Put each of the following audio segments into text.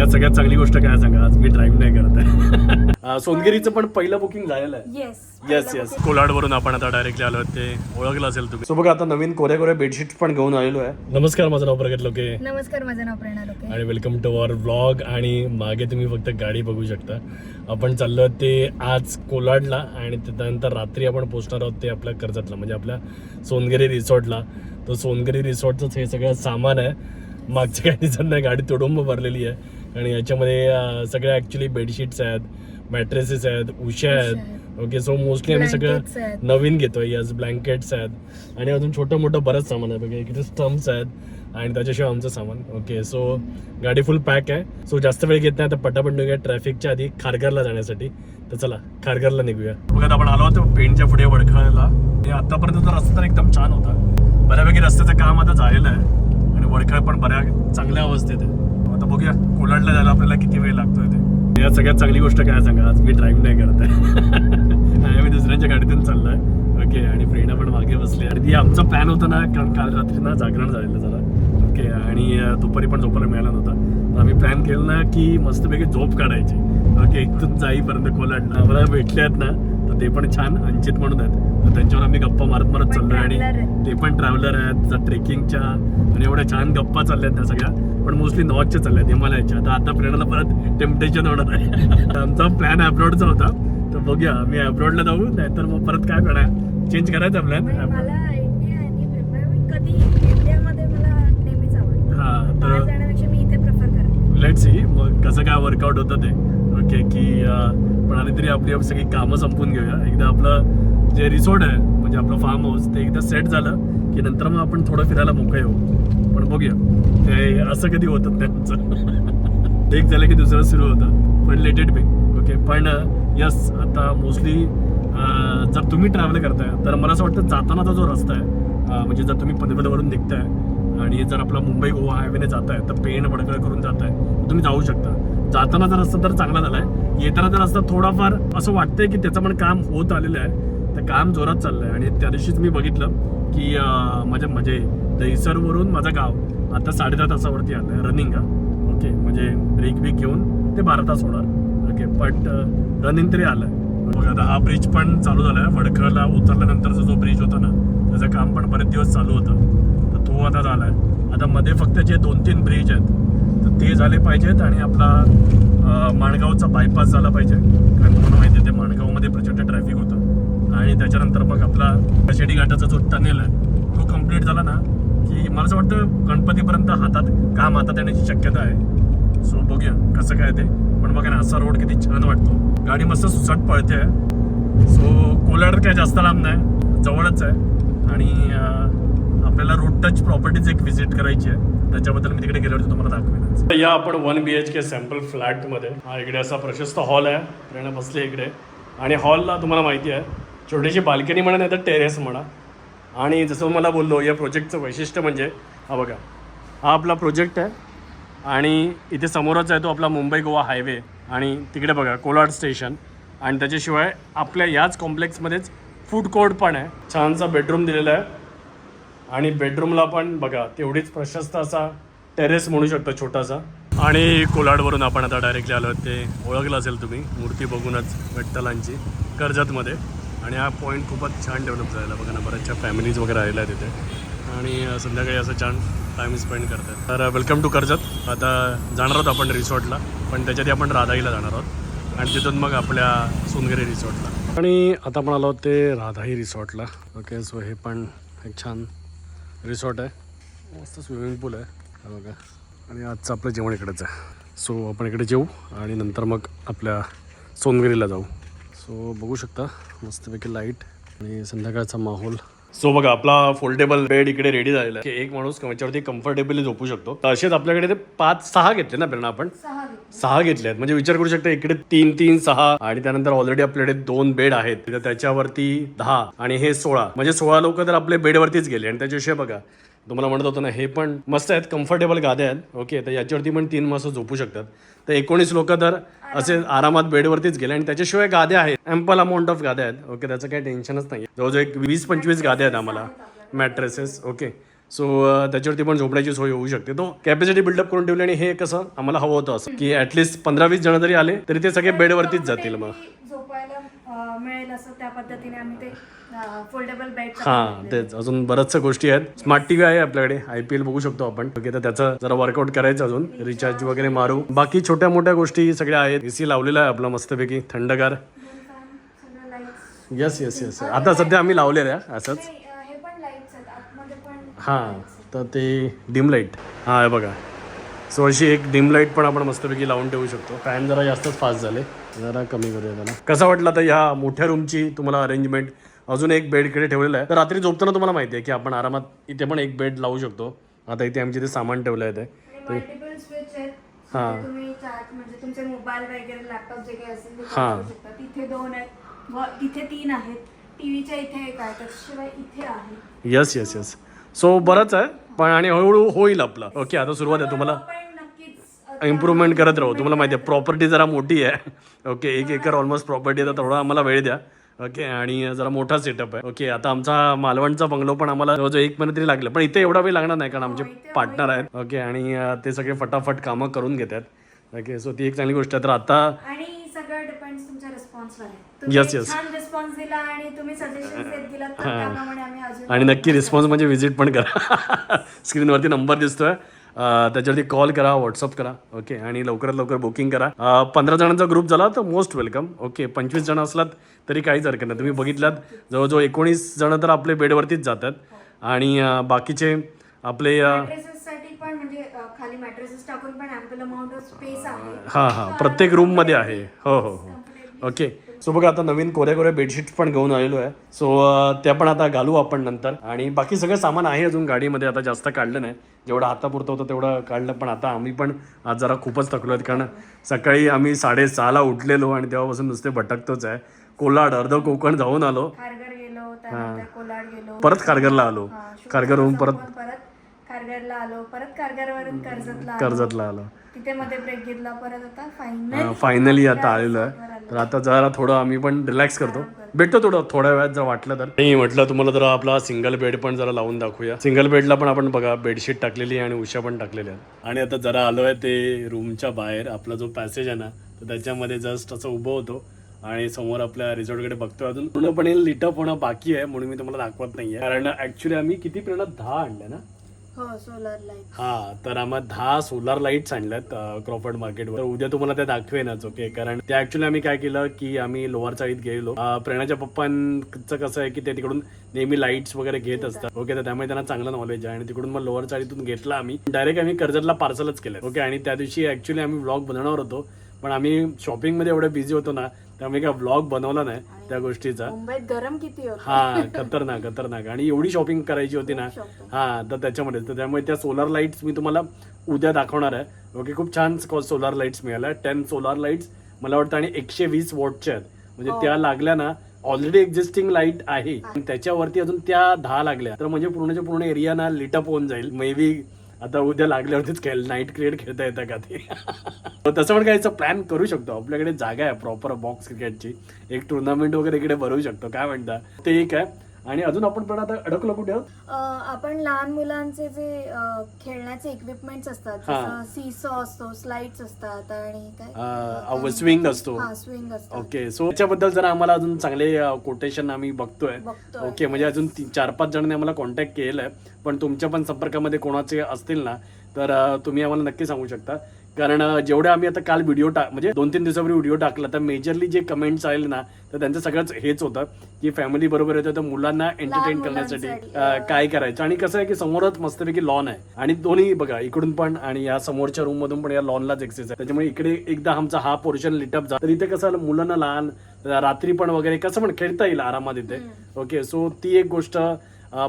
या सगळ्यात चांगली गोष्ट काय सांगा? आज मी ड्राईव्ह नाही करत आहे. सोनगिरीचं पण पहिलं बुकिंग झालेलं आहे. येस येस येस कोलाड वरून आपण आता डायरेक्टली आलो ते ओळखलं असेल तुम्ही. सो बघा आता नवीन कोऱ्या कोऱ्या बेडशीट पण घेऊन आलेलो आहे. नमस्कार माझं नाव प्रगत लोके. नमस्कार माझं नाव प्रेरणा लोके. आणि वेलकम टू अवर व्लॉग आणि मागे तुम्ही फक्त गाडी बघू शकता. आपण चाललो ते आज कोलाडला आणि त्यानंतर रात्री आपण पोचणार आहोत ते आपल्या कर्जतला म्हणजे आपल्या सोनगिरी रिसॉर्टला. तो सोनगिरी रिसॉर्टचंच हे सगळं सामान आहे. मागच्या काही दिवसांना गाडी तुडुंब भरलेली आहे. आणि याच्यामध्ये सगळ्या ॲक्च्युली बेडशीट्स आहेत मॅट्रेसेस आहेत उशा आहेत. ओके सो मोस्टली आम्ही सगळं. नवीन घेतोय. यस ब्लँकेट्स आहेत. आणि अजून छोटं मोठं बरंच सामान आहे. बघा इकडे स्टम्प्स आहेत. आणि त्याच्याशिवाय आमचं सामान. ओके सो गाडी फुल पॅक आहे. सो जास्त वेळ घेत नाही. आता पटापट निघूया ट्रॅफिकच्या आधी खारघरला जाण्यासाठी. तर चला खारघरला निघूया. बघा आपण आलो होतो पेंटच्या पुढे वडखळला. आतापर्यंत रस्ता तर एकदम छान होता. बऱ्यापैकी रस्त्याचं काम आता झालेलं आहे. आणि वडखळ पण बऱ्या चांगल्या अवस्थेत आहे. आता बघूया कोलाडला जायला आपल्याला किती वेळ लागतोय ते. या सगळ्यात चांगली गोष्ट काय सांगा आज मी ड्राईव्ह नाही करत आहे. मी दुसऱ्यांच्या गाडीतून चाललोय. ओके आणि फ्रेंड पण मागे बसले आणि ती आमचा प्लॅन होता ना कारण काल रात्री ना जागरण झालेलं जरा. ओके आणि दुपारी पण झोपायला मिळाला नव्हता. आम्ही प्लॅन केलं ना की मस्तपैकी झोप काढायची. ओके इथून जाईपर्यंत कोलाडला आम्हाला भेटले आहेत ना तर ते पण छान अंचित म्हणून आहेत. तर त्यांच्यावर आम्ही गप्पा मारत मारत चाललोय. आणि आहेत. ते पण ट्रॅव्हलर आहेत ट्रेकिंगच्या आणि एवढ्या छान गप्पा चालल्यात त्या सगळ्या. पण मोस्टली नॉर्थच्या चालल्यात हिमालयाच्या आता आता प्रेरणाला परत टेम्पटेशन होणार आहे. आमचा प्लॅन अब्रॉडचा होता. तर बघूया मी अब्रॉडला जाऊ नाहीतर मग परत काय करणार चेंज करायचा प्लॅन आणि हा तर लेट सी मग कसं काय वर्कआउट होतं ते. ओके की पण आधी तरी आपली सगळी कामं संपून घेऊया. एकदा आपलं जे रिसॉर्ट आहे म्हणजे आपलं फार्म हाऊस ते एकदा सेट झालं की नंतर मग आपण थोडं फिरायला मोकळे होऊ. पण बघूया. ते असं कधी होतं त्यांचं एक झालं की दुसरं सुरू होतं. पण लेटेड बी ओके पण यस आता मोस्टली जर तुम्ही ट्रॅव्हल करताय तर मला असं वाटतं जातानाचा जो रस्ता आहे म्हणजे जर तुम्ही पनवेलवरून निघताय आणि जर आपला मुंबई गोवा हायवेने जात आहे तर पेन वडकळ करून जात आहे तुम्ही जाऊ शकता. जाताना जर रस्ता तर चांगला झाला आहे येताना जर रस्ता थोडाफार असं वाटतंय की त्याचं पण काम होत आलेलं आहे. तर काम जोरात चाललंय. आणि त्या दिवशीच मी बघितलं की माझ्या म्हणजे दहिसरवरून माझं गाव आता साडे दहा तासावरती आहे रनिंग ओके म्हणजे ब्रेक बिक घेऊन ते बारा तास होणार. ओके बट रनिंग तरी आलंय बघा आता हा ब्रिज पण चालू झाला आहे वडखळला उतरल्यानंतरचा जो ब्रिज होता ना त्याचं काम पण बरेच दिवस चालू होतं. तर तो आता झाला आहे आता मध्ये फक्त जे दोन तीन ब्रिज आहेत तर ते झाले पाहिजेत आणि आपला माणगावचा बायपास झाला पाहिजे. कारण तुम्हाला माहिती आहे ते माणगावमध्ये प्रचंड ट्रॅफिक होतं. आणि त्याच्यानंतर मग आपला शेडी घाटाचा जो टनेल आहे तो कंप्लीट झाला ना की मला असं वाटतं गणपतीपर्यंत हातात काम हातात येण्याची शक्यता आहे. सो बघूया कसं काय ते. पण बघा ना असा रोड किती छान वाटतो. गाडी मस्त सुसाट पळते. सो कोलाड काय जास्त लांब नाही. जवळच आहे. आणि आपल्याला रोड टच प्रॉपर्टीज एक व्हिजिट करायची आहे. त्याच्याबद्दल मी तिकडे गेल्यावरती तुम्हाला दाखवेन. या आपण one B H K sample फ्लॅटमध्ये हा इकडे असा प्रशस्त हॉल आहे. प्रेरणा बसली इकडे. आणि हॉलला तुम्हाला माहिती आहे छोटीशी बाल्कनी म्हणा नाही तर टेरेस म्हणा. आणि जसं मला बोललो या प्रोजेक्टचं वैशिष्ट्य म्हणजे हा बघा हा आपला प्रोजेक्ट आहे आणि इथे समोरच आहे तो आपला मुंबई गोवा हायवे आणि तिकडे बघा कोलाड स्टेशन आणि त्याच्याशिवाय आपल्या याच कॉम्प्लेक्समध्येच फूड कोर्ट पण आहे. छानसा बेडरूम दिलेला आहे. आणि बेडरूमला पण बघा तेवढीच प्रशस्त असा टेरेस म्हणू शकतो छोटासा. आणि कोलाडवरून आपण आता डायरेक्टली आलो ते ओळखलं असेल तुम्ही मूर्ती बघूनच विठ्ठलांची कर्जतमध्ये. आणि हा पॉईंट खूपच छान डेव्हलप झालेला. बघा ना बऱ्याचशा फॅमिलीज वगैरे आलेल्या आहेत तिथे आणि संध्याकाळी असं छान टाईम स्पेंड करतात. तर वेलकम टू कर्जत. आता जाणार आहोत आपण रिसॉर्टला पण त्याच्यात आपण राधाईला जाणार आहोत. आणि तिथून मग आपल्या सोनगिरी रिसॉर्टला आणि आता आपण आलो ते राधाई रिसॉर्टला ओके सो हे पण एक छान रिसॉर्ट आहे. मस्त स्विमिंग पूल आहे. बघा. आणि आजचं आपलं जेवण इकडेच आहे. सो आपण इकडे जेऊ आणि नंतर मग आपल्या सोनगिरीला जाऊ. सो बघू शकता मस्तपैकी लाइट आणि संध्याकाळचा माहोल. सो बघा आपला फोल्डेबल बेड इकडे रेडी झालेला आहे. एक माणूस याच्यावरती कम्फर्टेबली झोपू शकतो. तर असेच आपल्याकडे ते पाच सहा घेतले ना प्रेरणा आपण? सहा घेतली. आहेत. म्हणजे विचार करू शकता इकडे तीन तीन सहा आणि त्यानंतर ऑलरेडी आपल्याकडे दोन बेड आहेत. तर त्याच्यावरती दहा आणि हे सोळा. म्हणजे सोळा लोक तर आपले बेडवरतीच गेले. आणि त्याच्याशिवाय बघा तुम्हाला म्हणत होतो ना हे पण मस्त आहेत कम्फर्टेबल गाद्या आहेत. ओके तर याच्यावरती पण तीन माणसं झोपू शकतात. तर एकोणीस लोक तर असे आरामात बेडवरतीच गेले आणि त्याच्याशिवाय गाद्या आहेत. एम्पल अमाऊंट ऑफ गाद्या आहेत. ओके त्याचं काही टेन्शनच नाही जवळजवळ एक वीस पंचवीस गाद्या आहेत आम्हाला. मॅट्रेसेस ओके सो त्याच्यावरती पण झोपण्याची सोय होऊ शकते. तो कॅपॅसिटी बिल्डअप करून ठेवली आणि हे कसं आम्हाला हवं होतं असं. की ऍटलिस्ट पंधरा वीस जण जरी आले तरी ते सगळे बेडवरतीच जातील मग. झोपायला मिळेल असं त्या पद्धतीने आम्ही ते फोल्डेबल बेड हा तेच. अजून बऱ्याचशा गोष्टी आहेत. स्मार्ट टीव्ही आहे आपल्याकडे. आय पी एल बघू शकतो आपण. तर त्याचं जरा वर्कआउट करायचं अजून. रिचार्ज वगैरे मारू. बाकी छोट्या मोठ्या गोष्टी सगळ्या आहेत. एसी लावलेला आहे आपला मस्तपैकी. थंडगार. येस येस येस आता सध्या आम्ही लावलेलं आहे असंच. हे तर ते डिम लाइट हां हे बघा. सो अशी एक डिम लाइट पण आपण मस्तपैकी लावून ठेवू शकतो. फॅन जरा जास्तच फास्ट झाले. जरा कमी करूया त्याला. कसं वाटलं तर ह्या मोठ्या रूमची तुम्हाला अरेंजमेंट अजून एक बेडकडे ठेवलेलं आहे. तर रात्री झोपताना तुम्हाला माहिती आहे की आपण आरामात इथे पण एक बेड लावू शकतो. आता इथे आमचे ते सामान ठेवलं आहे ते. हा. जिथे तुम्ही चार्ज तुमचे मोबाईल वगैरे लॅपटॉप जे काही असेल ते charge करू शकता. तिथे दोन आहेत. व तिथे तीन आहेत. टीव्हीच्या इथे एक आहे. त्याशिवाय इथे आहे. येस येस येस सो बरंच आहे. पण आणि हळूहळू होईल आपलं. ओके आता सुरुवात आहे. तुम्हाला इम्प्रूव्हमेंट करत राहू. तुम्हाला माहिती आहे प्रॉपर्टी जरा मोठी आहे. ओके एक एकर ऑलमोस्ट प्रॉपर्टी आहे. तर थोडा आम्हाला वेळ द्या. ओके आणि जरा मोठा सेटअप आहे. ओके आता आमचा मालवणचा बंगलो पण आम्हाला जवळजवळ एक महिना तरी लागलं. पण इथे एवढा वेळ लागणार नाही कारण आमचे पार्टनर आहेत. ओके आणि ते सगळे फटाफट कामं करून घेतात. ओके सो ती एक चांगली गोष्ट आहे. तर आता रिस्पॉन्स दिला आणि नक्की रिस्पॉन्स म्हणजे व्हिजिट पण करा. स्क्रीनवरती नंबर दिसतोय. त्याच्यावरती कॉल करा व्हॉट्सअप करा ओके आणि लवकरात लवकर बुकिंग करा. पंधरा जणांचा ग्रुप झाला तर मोस्ट वेलकम ओके पंचवीस जण असलात तरी काहीच हरकत नाही. तुम्ही बघितलात जवळजवळ एकोणीस जण तर आपले बेडवरतीच जातात. आणि बाकीचे आपले पण म्हणजे हां हां. प्रत्येक रूममध्ये आहे. हो हो हो. ओके सो बघा आता नवीन कोऱ्या कोऱ्या बेडशीट्स पण घेऊन आलेलो आहे. सो त्या पण आता घालू आपण नंतर. आणि बाकी सगळं सामान आहे अजून गाडीमध्ये आता जास्त काढलं नाही. जेवढं हातापुरतं होतं तेवढं काढलं पण आता आम्ही पण आज जरा खूपच थकलो आहेत कारण सकाळी आम्ही साडेसहाला उठलेलो आणि तेव्हापासून नुसते भटकतोच आहे. कोलाड अर्ध कोकण जाऊन आलो. परत खारघरला आलो. खारघरहून परत खारघरला आलो. परत खारघरवरून कर्जतला आलो. कर्जतला आलो. तिथे मध्ये ब्रेक घेतला परत आता फायनली आता आलेलो आहे. तर आता जरा थोडं आम्ही पण रिलॅक्स करतो. भेटतो थोडं थोड्या वेळात जर वाटलं तर. नाही म्हटलं तुम्हाला जरा आपला सिंगल बेड पण जरा लावून दाखवूया. सिंगल बेडला पण आपण बघा बेडशीट टाकलेली आहे आणि उशा पण टाकलेल्या आहेत. आणि आता जरा आलो आहे ते रूमच्या बाहेर. आपला जो पॅसेज आहे ना तर त्याच्यामध्ये जस्ट असं उभं होतो. आणि समोर आपल्या रिसॉर्टकडे बघतोय अजून. पूर्णपणे लिटअप होणं बाकी आहे म्हणून मी तुम्हाला दाखवत नाहीये. कारण ऍक्च्युली आम्ही किती प्रेरणा दहा आणल्या ना? हो सोलर लाइट हा तर आम्हाला दहा सोलार लाईट्स आणल्यात क्रॉफर्ड मार्केटवर तर उद्या तुम्हाला त्या दाखवेनच ओके कारण त्या ऍक्च्युली आम्ही काय केलं की आम्ही लोअर चाळीत गेलो अं, प्रेरणाच्या पप्पांचं कसं आहे की ते तिकडून नेहमी लाईट्स वगैरे घेत असतात ओके तर त्यामुळे त्यांना चांगलं नॉलेज आहे आणि तिकडून मग लोअर चाळीतून घेतला आम्ही. डायरेक्ट आम्ही कर्जतला पार्सलच केलं ओके आणि त्या दिवशी ऍक्च्युली आम्ही ब्लॉग बनवणार होतो पण आम्ही शॉपिंगमध्ये एवढे बिझी होतो ना त्यामुळे काय ब्लॉग बनवला नाही. त्या गोष्टीचा. मुंबईत गरम किती होत? हा खतरनाक खतरनाक. आणि एवढी शॉपिंग करायची होती ना हा तर त्याच्यामध्ये तर त्यामुळे त्या सोलार लाईट्स मी तुम्हाला उद्या दाखवणार आहे. ओके खूप छान सोलार लाईट्स मिळाल्या. टेन सोलार लाईट्स मला वाटतं आणि एकशे वीस वॉटच्या आहेत. म्हणजे त्या लागल्या ना ऑलरेडी एक्झिस्टिंग लाइट आहे. त्याच्यावरती अजून त्या दहा लागल्या. तर म्हणजे पूर्णच्या पूर्ण एरिया ना लिटअप होऊन जाईल. मे बी आता उद्या लागल्यावरतीच खेळ नाईट क्रिकेट खेळता येतं का ते? तसं पण काहीचं प्लॅन करू शकतो. आपल्याकडे जागा आहे प्रॉपर बॉक्स क्रिकेटची एक टुर्नामेंट वगैरे इकडे भरवू शकतो. काय म्हणता? ते एक आहे. आणि अजून आपण पण आता अडकलो कुठे आपण लहान मुलांचे जे खेळण्याचे इक्विपमेंट्स असतात सीसॉ असतो स्लाइड्स असतात आणि काय? स्विंग असतो. हा स्विंग असतात. ओके सो त्याच्याबद्दल जर आम्हाला अजून चांगले कोटेशन आम्ही बघतोय. ओके म्हणजे अजून चार पाच जणांनी आम्हाला कॉन्टॅक्ट आहे पण तुमच्या पण संपर्कामध्ये कोणाचे असतील ना तर तुम्ही आम्हाला नक्की सांगू शकता. कारण अं, जेवढे आम्ही आता काल व्हिडिओ टाक म्हणजे दोन तीन दिवसापूर्वी व्हिडिओ टाकला तर मेजरली जे कमेंट्स आले ना तर त्यांचं सगळंच हेच होतं की फॅमिली बरोबर येतं तर मुलांना एंटरटेन करण्यासाठी अं, काय करायचं? आणि कसं आहे की समोरच मस्तपैकी लॉन आहे. आणि दोन्ही बघा इकडून पण आणि या समोरच्या रूम मधून पण या लॉनलाच एक्सेस आहे. त्याच्यामुळे इकडे एकदा आमचा हा पोर्शन लिटअप झाला तर इथे कसं मुलांना लहान रात्री पण वगैरे कसं पण खेळता येईल आरामात इथे. ओके सो ती एक गोष्ट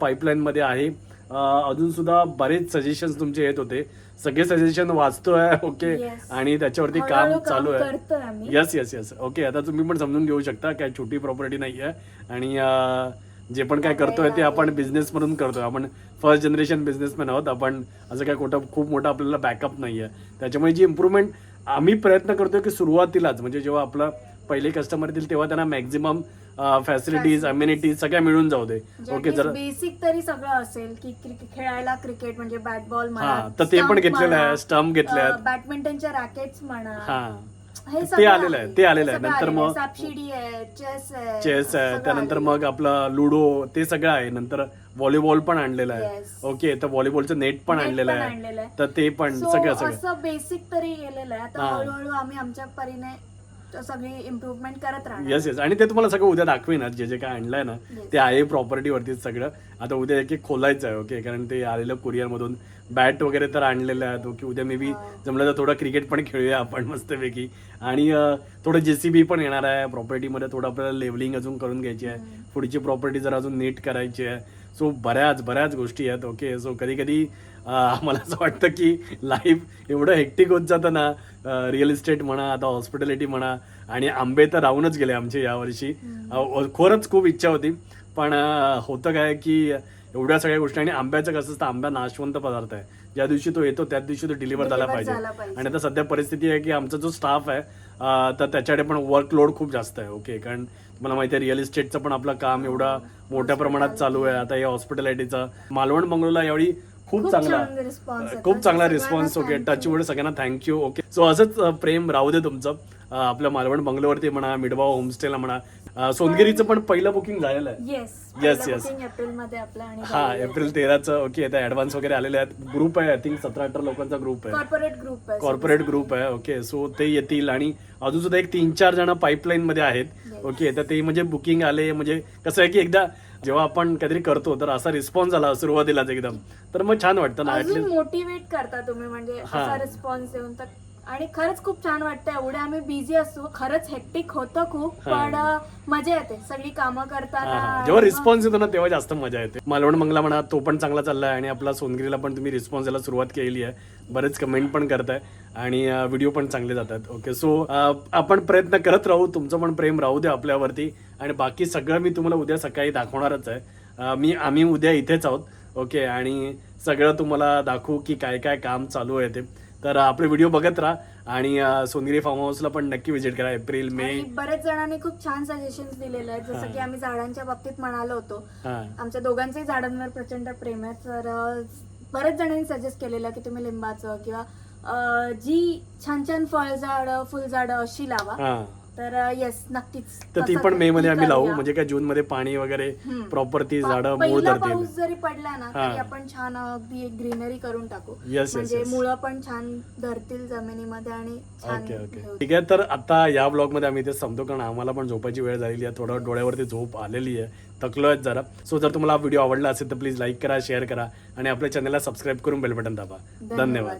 पाईपलाईन मध्ये आहे. अजून सुद्धा बरेच सजेशन तुमचे येत होते. सगळे सजेशन वाचतोय ओके Yes. आणि त्याच्यावरती काम हळूहळू चालू आहे. करतोय आम्ही. येस येस येस ओके आता तुम्ही पण समजून घेऊ शकता काय छोटी प्रॉपर्टी नाही आहे आणि अं, जे पण काय करतोय ते आपण बिझनेस म्हणून करतोय. आपण फर्स्ट जनरेशन बिझनेसमॅन आहोत. आपण असं काय कुठं खूप मोठा आपल्याला बॅकअप नाही आहे त्याच्यामुळे जी इम्प्रूव्हमेंट आम्ही प्रयत्न करतोय की सुरुवातीलाच म्हणजे जेव्हा आपला पहिले कस्टमर येतील तेव्हा त्यांना मॅक्झिमम फॅसिलिटीज अम्युनिटीज सगळ्या मिळून जाऊ दे. ओके जर बेसिक तरी सगळं असेल की क्रिकेट खेळायला क्रिकेट म्हणजे बॅट बॉल म्हणा हा, तर ते पण घेतलेलं आहे, stump घेतले आहेत. बॅडमिंटनच्या रॅकेट्स म्हणा हा. हे ते आलेलं आहे, ते आलेलं आहे. नंतर. मग- चेस आहे चेस आहे सगळं त्यानंतर मग आपलं लुडो ते सगळं आहे. नंतर व्हॉलीबॉल पण आणलेलं आहे. ओके तर व्हॉलीबॉलचं नेट पण आणलेलं आहे. तर ते पण सगळं सगळं. असं बेसिक तरी गेलेलं आहे. आम्ही आमच्या परीने सगळी इम्प्रुव्हमेंट करत राहणार. येस येस आणि ते तुम्हाला सगळं उद्या दाखवेन जे जे काय आणलंय ना. ते आहे प्रॉपर्टीवरतीच सगळं. आता उद्या एक एक खोलायचं आहे ओके कारण ते आलेलं कुरिअर मधून. बॅट वगैरे तर आणलेलं आहे ओके उद्या मे बी हा. जमलं तर थोडं क्रिकेट पण खेळूया आपण मस्तपैकी. आणि अं, थोडं जेसीबी पण येणार आहे प्रॉपर्टीमध्ये थोडं आपल्याला लेवलिंग अजून करून घ्यायची आहे. पुढची प्रॉपर्टी जर अजून नीट करायची आहे. सो बऱ्याच बऱ्याच गोष्टी आहेत ओके सो कधी कधी मला असं वाटतं की लाईफ एवढं हेक्टिक होत जातं ना रिअल इस्टेट म्हणा आता हॉस्पिटॅलिटी म्हणा आणि आंबे तर राहूनच गेले आमचे यावर्षी खरंच खूप इच्छा होती पण होतं काय की एवढ्या सगळ्या गोष्टी आणि आंब्याचं कसं असतं आंबा नाशवंत पदार्थ आहे. ज्या दिवशी तो येतो त्याच दिवशी तो डिलिव्हर झाला पाहिजे. आणि आता सध्या परिस्थिती आहे की आमचा जो स्टाफ आहे तर त्याच्याकडे पण वर्कलोड खूप जास्त आहे ओके कारण तुम्हाला माहिती आहे रिअल इस्टेटचं पण आपलं काम एवढं मोठ्या प्रमाणात चालू आहे. आता या हॉस्पिटॅलिटीचं मालवण बंगलोला यावेळी खूप चांगला. खूप चांगला रिस्पॉन्स ओके. टचवूड सगळ्यांना थँक्यू ओके सो असंच प्रेम राहू दे तुमचं. अ, आपल्या मालवण बंगलोवरती म्हणा मिडबाव होमस्टेला म्हणा. सोनगिरीचं पण पहिलं बुकिंग झालेलं आहे. येस आपलं आणि हा एप्रिल तेराचं ओके आता ऍडव्हान्स वगैरे आलेले आहेत. ग्रुप आहे आय थिंक सतरा अठरा लोकांचा ग्रुप आहे. कॉर्पोरेट ग्रुप आहे ओके सो ते येतील आणि अजून सुद्धा एक तीन चार जण पाईपलाईन मध्ये आहेत. ओके तर ते म्हणजे बुकिंग आले म्हणजे कसं आहे की एकदा जेव्हा आपण काहीतरी करतो तर असा रिस्पॉन्स आला सुरुवातीलाच एकदम तर मग छान वाटतं ना अजून मोटिवेट करता तुम्ही म्हणजे हा. असा रिस्पॉन्स तर आणि खरंच खूप छान वाटतं एवढे आम्ही बिझी असतो खरंच हेक्टिक होतं खूप. पण मजा येते. सगळी कामं करताना जेव्हा रिस्पॉन्स येतो ना तेव्हा जास्त मजा येते. मालवण मंगला म्हणा तो पण चांगला चाललाय आणि आपला सोनगिरीला पण तुम्ही रिस्पॉन्स द्यायला सुरुवात केली आहे. बरेच कमेंट पण करताय आणि व्हिडिओ पण चांगले जातात. ओके सो आपण प्रयत्न करत राहू. तुमचं पण प्रेम राहू द्या आपल्यावरती. आणि बाकी सगळं मी तुम्हाला उद्या सकाळी दाखवणारच आहे. मी आम्ही उद्या इथेच आहोत. ओके आणि सगळं तुम्हाला दाखवू की काय काय काम चालू आहे ते. तर आपले व्हिडिओ बघत राहा. आणि सोनगिरी फार्म हाऊसला पण नक्की व्हिजिट करा. एप्रिल मे आणि बरेच जणांनी खूप छान सजेशन दिलेले आहेत. जसं की आम्ही झाडांच्या बाबतीत म्हणालो होतो. हां. आमच्या दोघांचेही झाडांवर प्रचंड प्रेम आहे. तर अं, बरेच जणांनी सजेस्ट केलेलं की तुम्ही लिंबाचं किंवा अं, जी छान छान फळझाडं फुलझाडं अशी लावा. हां. तर येस नक्कीच तर ती पण मे मध्ये आम्ही लावू. म्हणजे काय जून मध्ये पाणी वगैरे. प्रॉपर ती झाडं मूळ धरतील पाऊस जरी पडला ना. तरी आपण छान अगदी ग्रीनरी करून टाकू Yes, yes, म्हणजे. मुळं पण छान धरतील जमिनीमध्ये आणि छान ओके हे ओके. ठीक आहे तर आता या ब्लॉगमध्ये आम्ही इथे संपतो कारण आम्हाला पण झोपायची वेळ झालेली आहे थोडं डोळ्यावरती झोप आलेली आहे थकलो आहेत जरा सो जर तुम्हाला हा व्हिडिओ आवडला असेल तर प्लीज लाईक करा शेअर करा आणि आपल्या चॅनलला सबस्क्राईब करून बेल बटन दाबा धन्यवाद. धन्यवाद